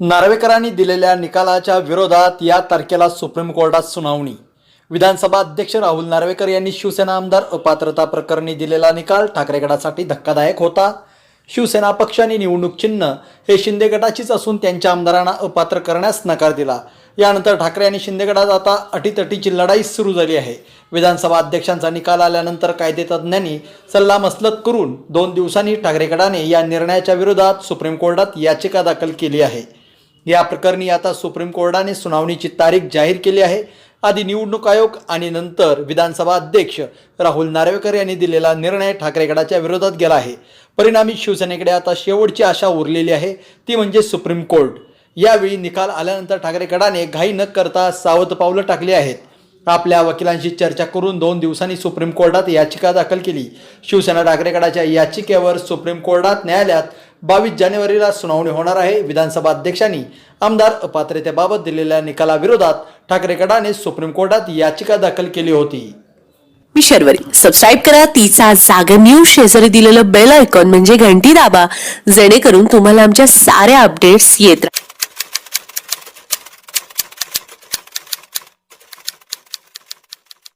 नार्वेकरांनी दिलेल्या निकालाच्या विरोधात या तारखेला सुप्रीम कोर्टात सुनावणी. विधानसभा अध्यक्ष राहुल नार्वेकर यांनी शिवसेना आमदार अपात्रता प्रकरणी दिलेला निकाल ठाकरे गटासाठी धक्कादायक होता. शिवसेना पक्षाने निवडणूक चिन्ह हे शिंदे गटाचीच असून त्यांच्या आमदारांना अपात्र करण्यास नकार दिला. यानंतर ठाकरे आणि शिंदे गटात आता अटीतटीची लढाई सुरू झाली आहे. विधानसभा अध्यक्षांचा निकाल आल्यानंतर कायदेतज्ञांनी सल्लामसलत करून दोन दिवसांनी ठाकरे गटाने या निर्णयाच्या विरोधात सुप्रीम कोर्टात याचिका दाखल केली आहे. या प्रकरणी आता सुप्रीम कोर्टाने सुनावणीची तारीख जाहीर केली आहे. आधी निवडणूक आयोग आणि नंतर विधानसभा अध्यक्ष राहुल नार्वेकर यांनी दिलेला निर्णय ठाकरे गटाच्या विरोधात गेला आहे. परिणामी शिवसेनेकडे आता शेवटची आशा उरलेली आहे. ती म्हणजे सुप्रीम कोर्ट. यावेळी निकाल आल्यानंतर ठाकरे गटाने घाई न करता सावध पावलं टाकली आहेत. आपल्या वकिलांशी चर्चा करून दोन दिवसांनी सुप्रीम कोर्टात याचिका दाखल केली. शिवसेना ठाकरे गटाच्या याचिकेवर सुप्रीम कोर्टात न्यायालयात बावीस जानेवारीला सुनावणी होणार आहे. विधानसभा अध्यक्षांनी आमदार अपात्रतेबाबत दिलेल्या निकालाविरोधात ठाकरे गटाने सुप्रीम कोर्टात याचिका दाखल केली होती. मी शर्वरी. सबस्क्राईब करा. तिचा जागर न्यूज. शेजारी दिलेलं बेल आयकॉन म्हणजे घंटी दाबा. जेणेकरून तुम्हाला आमच्या साऱ्या अपडेट्स येत राहतील